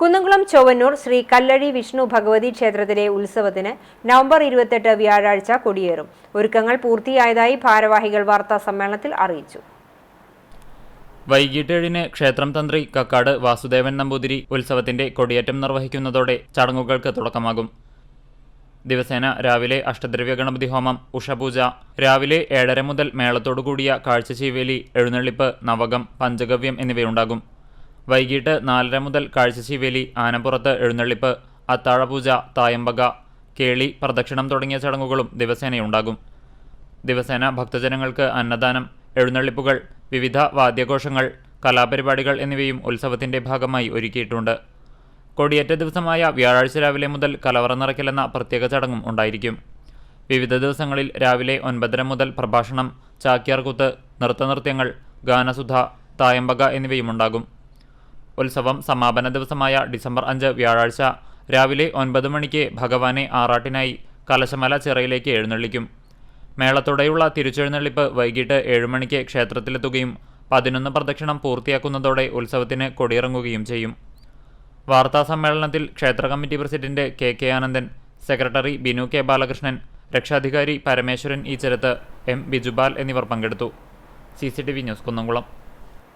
കുന്നംകുളം ചൊവ്വന്നൂർ ശ്രീ കല്ലഴി വിഷ്ണു ഭഗവതി ക്ഷേത്രത്തിലെ ഉത്സവത്തിന് നവംബർ ഇരുപത്തെട്ട് വ്യാഴാഴ്ച കൊടിയേറും. ഒരുക്കങ്ങൾ പൂർത്തിയായതായി ഭാരവാഹികൾ വാർത്താ സമ്മേളനത്തിൽ അറിയിച്ചു. വൈകിട്ട് ഏഴിന് ക്ഷേത്രം തന്ത്രി കക്കാട് വാസുദേവൻ നമ്പൂതിരി ഉത്സവത്തിന്റെ കൊടിയേറ്റം നിർവഹിക്കുന്നതോടെ ചടങ്ങുകൾക്ക് തുടക്കമാകും. ദിവസേന രാവിലെ അഷ്ടദ്രവ്യ ഗണപതി ഹോമം ഉഷപൂജ രാവിലെ ഏഴര മുതൽ മേളത്തോടുകൂടിയ കാഴ്ചശീവേലി എഴുന്നള്ളിപ്പ് നവകം പഞ്ചഗവ്യം എന്നിവയുണ്ടാകും. വൈകിട്ട് നാലര മുതൽ കാഴ്ചശീവേലി ആനപ്പുറത്ത് എഴുന്നള്ളിപ്പ് അത്താഴപൂജ തായമ്പക കേളി പ്രദക്ഷിണം തുടങ്ങിയ ചടങ്ങുകളും ദിവസേനയുണ്ടാകും. ദിവസേന ഭക്തജനങ്ങൾക്ക് അന്നദാനം എഴുന്നള്ളിപ്പുകൾ വിവിധ വാദ്യഘോഷങ്ങൾ കലാപരിപാടികൾ എന്നിവയും ഉത്സവത്തിന്റെ ഭാഗമായി ഒരുക്കിയിട്ടുണ്ട്. കൊടിയേറ്റ ദിവസമായ വ്യാഴാഴ്ച രാവിലെ മുതൽ കലവറ നിറയ്ക്കലെന്ന പ്രത്യേക ചടങ്ങും ഉണ്ടായിരിക്കും. വിവിധ ദിവസങ്ങളിൽ രാവിലെ ഒൻപതര മുതൽ പ്രഭാഷണം ചാക്യാർകൂത്ത് നൃത്തനൃത്യങ്ങൾ ഗാനസുധ തായമ്പക എന്നിവയും ഉണ്ടാകും. ഉത്സവം സമാപന ദിവസമായ ഡിസംബർ അഞ്ച് വ്യാഴാഴ്ച. രാവിലെ ഒൻപത് മണിക്ക് ഭഗവാനെ ആറാട്ടിനായി കലശമല ചിറയിലേക്ക് എഴുന്നള്ളിക്കും. മേളത്തോടെയുള്ള തിരിച്ചെഴുന്നള്ളിപ്പ് വൈകിട്ട് ഏഴുമണിക്ക് ക്ഷേത്രത്തിലെത്തുകയും പതിനൊന്ന് പ്രദക്ഷിണം പൂർത്തിയാക്കുന്നതോടെ ഉത്സവത്തിന് കൊടിയിറങ്ങുകയും ചെയ്യും. വാർത്താ സമ്മേളനത്തിൽ ക്ഷേത്ര committee president K K Anandan secretary Binu K Balakrishnan രക്ഷാധികാരി പരമേശ്വരൻ ഈച്ചരത്ത് എം ബിജുബാൽ എന്നിവർ പങ്കെടുത്തു. C C T V news Kunnamkulam.